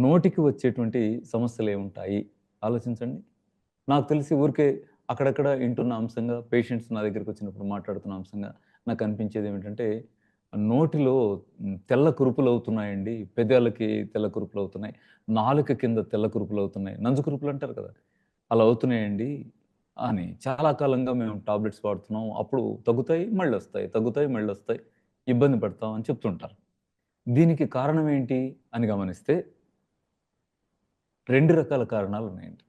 నోటికి వచ్చేటువంటి సమస్యలు ఏముంటాయి ఆలోచించండి. నాకు తెలిసి ఊరికే అక్కడక్కడ వింటున్న అంశంగా పేషెంట్స్ నా దగ్గరికి వచ్చినప్పుడు మాట్లాడుతున్న అంశంగా నాకు అనిపించేది ఏమిటంటే నోటిలో తెల్ల కురుపులు అవుతున్నాయండి. పెదాలకి తెల్ల కురుపులు అవుతున్నాయి. నాలుక కింద తెల్ల కురుపులు అవుతున్నాయి. నంజు కురుపులు అంటారు కదా? అలా అవుతున్నాయండి అని. చాలా కాలంగా మేము టాబ్లెట్స్ వాడుతున్నాం. అప్పుడు తగ్గుతాయి మళ్ళీ వస్తాయి. తగ్గుతాయి మళ్ళీ వస్తాయి. ఇబ్బంది పడతాం అని చెప్తుంటారు. దీనికి కారణం ఏంటి అని గమనిస్తే రెండు రకాల కారణాలు ఉన్నాయండి.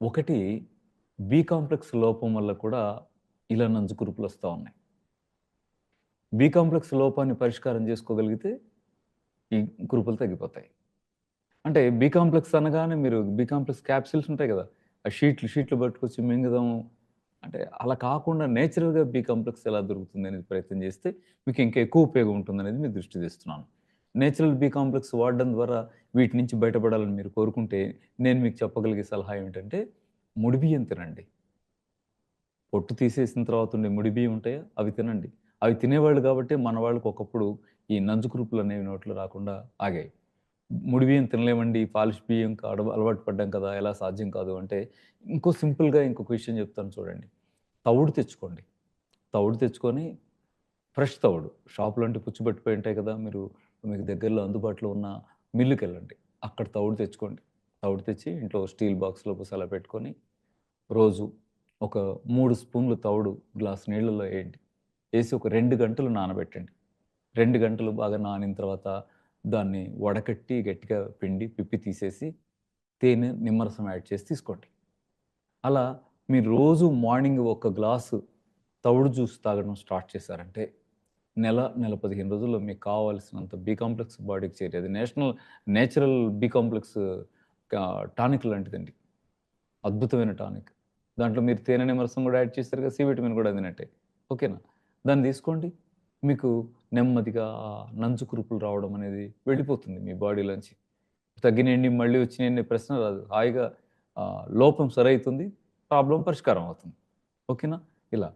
ఒకటి బి కాంప్లెక్స్ లోపం వల్ల కూడా ఇలా నంజు కురుపులు వస్తూ ఉన్నాయి. బి కాంప్లెక్స్ లోపాన్ని పరిష్కారం చేసుకోగలిగితే ఈ కురుపులు తగ్గిపోతాయి. అంటే బి కాంప్లెక్స్ అనగానే మీరు బి కాంప్లెక్స్ క్యాప్సిల్స్ ఉంటాయి కదా ఆ షీట్లు షీట్లు పట్టుకొచ్చి మింగదాము. అంటే అలా కాకుండా నేచురల్గా బి కాంప్లెక్స్ ఎలా దొరుకుతుంది అనేది ప్రయత్నం చేస్తే మీకు ఇంకా ఎక్కువ ఉపయోగం ఉంటుంది అనేది మీ దృష్టి తెస్తున్నాను. నేచురల్ బి కాంప్లెక్స్ వాడడం ద్వారా వీటి నుంచి బయటపడాలని మీరు కోరుకుంటే నేను మీకు చెప్పగలిగే సలహా ఏమిటంటే ముడి బియ్యం తినండి. పొట్టు తీసేసిన తర్వాత ఉండే ముడి బియ్యం ఉంటాయా? అవి తినండి. అవి తినేవాళ్ళు కాబట్టి మన వాళ్ళకి ఒకప్పుడు ఈ నంజు కురుపులు అనేవి నోట్లో రాకుండా ఆగాయి. ముడి బియ్యం తినలేమండి. పాలిష్ బియ్యం కాడ అలవాటు పడ్డాం కదా ఎలా సాధ్యం కాదు అంటే ఇంకో సింపుల్గా ఇంకొక విషయం చెప్తాను చూడండి. తవుడు తెచ్చుకోండి. తవుడు తెచ్చుకొని ఫ్రెష్ తవుడు. షాపులో అంటే పుచ్చిపెట్టిపోయి ఉంటాయి కదా మీరు మీకు దగ్గరలో అందుబాటులో ఉన్న మిల్లుకి వెళ్ళండి అక్కడ తవుడు తెచ్చుకోండి. తవుడు తెచ్చి ఇంట్లో స్టీల్ బాక్స్లో అలా పెట్టుకొని రోజు ఒక మూడు స్పూన్లు తవుడు గ్లాస్ నీళ్ళలో వేయండి. వేసి ఒక రెండు గంటలు నానబెట్టండి. రెండు గంటలు బాగా నానిన తర్వాత దాన్ని వడకట్టి గట్టిగా పిండి పిప్పి తీసేసి తేనె నిమ్మరసం యాడ్ చేసి తీసుకోండి. అలా మీరు రోజు మార్నింగ్ ఒక గ్లాసు తవుడు జ్యూస్ తాగడం స్టార్ట్ చేశారంటే నెల నెల పదిహేను రోజుల్లో మీకు కావాల్సినంత బి కాంప్లెక్స్ బాడీకి చేరేది. National natural B complex tonic లాంటిదండి. అద్భుతమైన టానిక్ దాంట్లో మీరు తేనె నిమ్మరసం కూడా యాడ్ చేస్తారు కదా సి విటమిన్ కూడా అందినట్టే. ఓకేనా? దాన్ని తీసుకోండి. మీకు నెమ్మదిగా నంచు కురుపులు రావడం అనేది వెళ్ళిపోతుంది మీ బాడీలోంచి తగ్గినండి మళ్ళీ వచ్చినాయండి ప్రశ్న రాదు. హాయిగా లోపం సరైతుంది ప్రాబ్లం పరిష్కారం అవుతుంది. ఓకేనా? ఇలా.